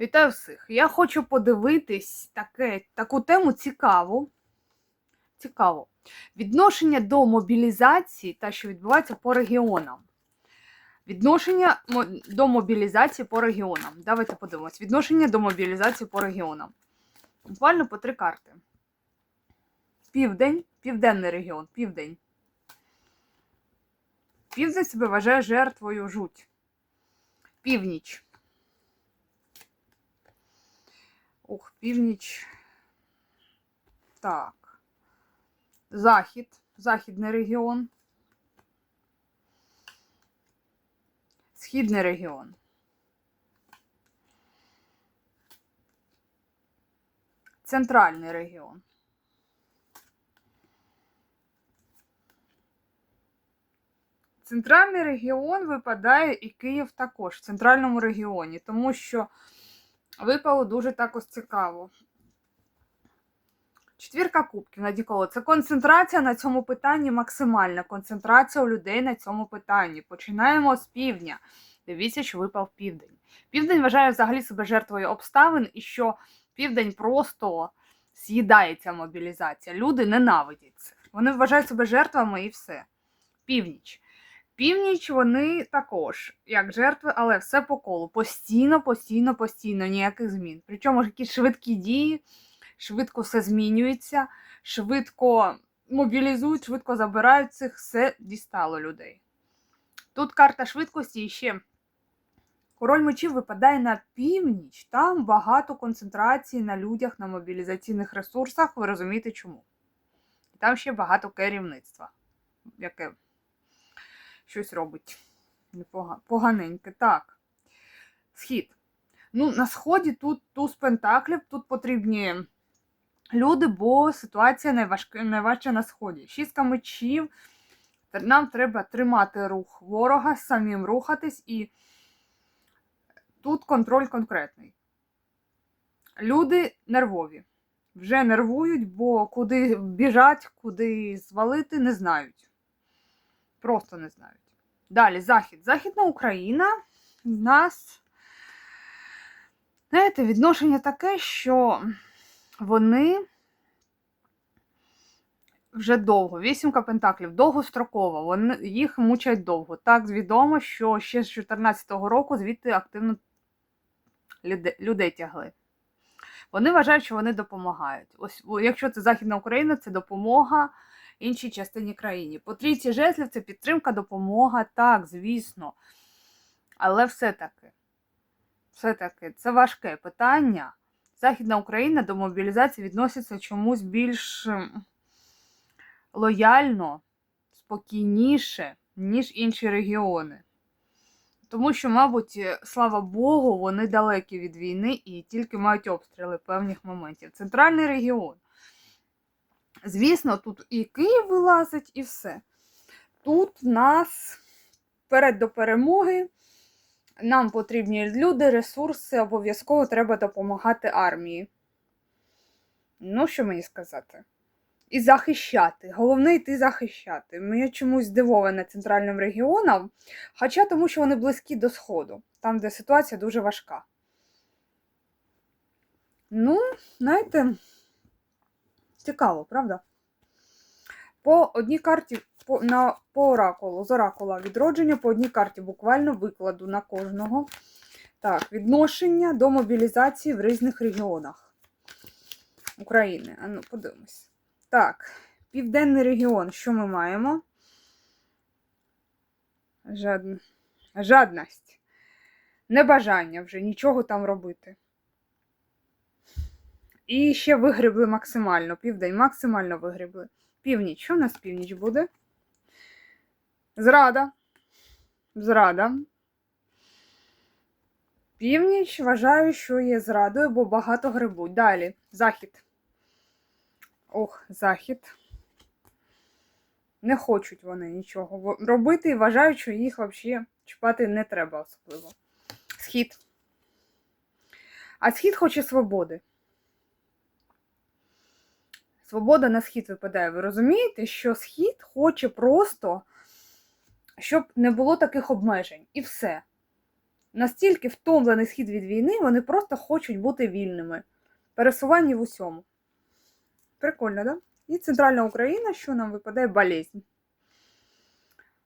Вітаю всіх! Я хочу подивитись таке, таку тему цікаву. Цікаво. Відношення до мобілізації та що відбувається по регіонам. Відношення до мобілізації по регіонам. Давайте подивимось. Відношення до мобілізації по регіонам. Буквально по три карти. Південь, південний регіон, південь. Південь себе вважає жертвою жуть. Північ. Ух, північ. Так. Захід. Західний регіон. Східний регіон. Центральний регіон. Центральний регіон випадає і Київ також в центральному регіоні, тому що випало дуже також цікаво. Четвірка кубків на Діколо. Це концентрація на цьому питанні максимальна. Концентрація у людей на цьому питанні. Починаємо з півдня. Дивіться, що випав південь. Південь вважає взагалі себе жертвою обставин, і що південь просто з'їдається мобілізація. Люди ненавидять це. Вони вважають себе жертвами і все. Північ. Північ вони також як жертви, але все по колу. Постійно, постійно, постійно, ніяких змін. Причому якісь швидкі дії, швидко все змінюється, швидко мобілізують, швидко забирають цих, все дістало людей. Тут карта швидкості ще король мечів випадає на північ. Там багато концентрації на людях, на мобілізаційних ресурсах. Ви розумієте чому? Там ще багато керівництва, яке щось робить. Поганеньке. Так. Схід. Ну, на сході тут туз пентаклів, тут потрібні люди, бо ситуація найважка, найважча на сході. Шістка мечів. Нам треба тримати рух ворога, самим рухатись, і тут контроль конкретний. Люди нервові. Вже нервують, бо куди біжать, куди звалити, не знають. Просто не знають. Далі, Захід. Західна Україна в нас, знаєте, відношення таке, що вони вже довго, вісімка пентаклів, довгостроково, вони, їх мучать довго. Так відомо, що ще з 2014 року звідти активно людей тягли. Вони вважають, що вони допомагають. Ось, якщо це Західна Україна, це допомога іншій частині країни. По трійці жезлів це підтримка, допомога, так, звісно. Але все-таки, все-таки, це важке питання. Західна Україна до мобілізації відноситься чомусь більш лояльно, спокійніше, ніж інші регіони. Тому що, мабуть, е, слава Богу, вони далекі від війни і тільки мають обстріли певних моментів. Центральний регіон. Звісно, тут і Київ вилазить, і все. Тут нас вперед до перемоги. Нам потрібні люди, ресурси, обов'язково треба допомагати армії. Ну, що мені сказати? І захищати. Головне йти захищати. Мені чомусь здивована центральним регіоном, хоча тому, що вони близькі до Сходу, там, де ситуація дуже важка. Ну, знаєте, цікаво, правда? По одній карті по, на, по оракулу, з оракула відродження, по одній карті буквально викладу на кожного. Так, відношення до мобілізації в різних регіонах України. А ну, подивимось. Так, південний регіон, що ми маємо? Жадн... Жадність. Небажання вже нічого там робити. І ще вигрібли максимально. Південь максимально вигрібли. Північ. Що у нас північ буде? Зрада. Зрада. Північ вважаю, що є зрадою, бо багато грибуть. Далі. Захід. Ох, захід. Не хочуть вони нічого робити і вважають, що їх взагалі чіпати не треба особливо. Схід. А схід хоче свободи. Свобода на схід випадає. Ви розумієте, що схід хоче просто, щоб не було таких обмежень. І все. настільки втомлений схід від війни, вони просто хочуть бути вільними. Пересування в усьому. Прикольно, да? І центральна Україна, що нам випадає болезнь.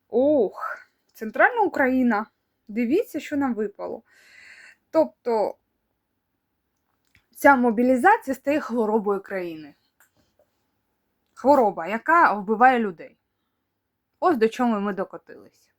Ох, центральна Україна. Дивіться, що нам випало. Тобто, ця мобілізація стає хворобою країни. Хвороба, яка вбиває людей. Ось до чого ми докотились.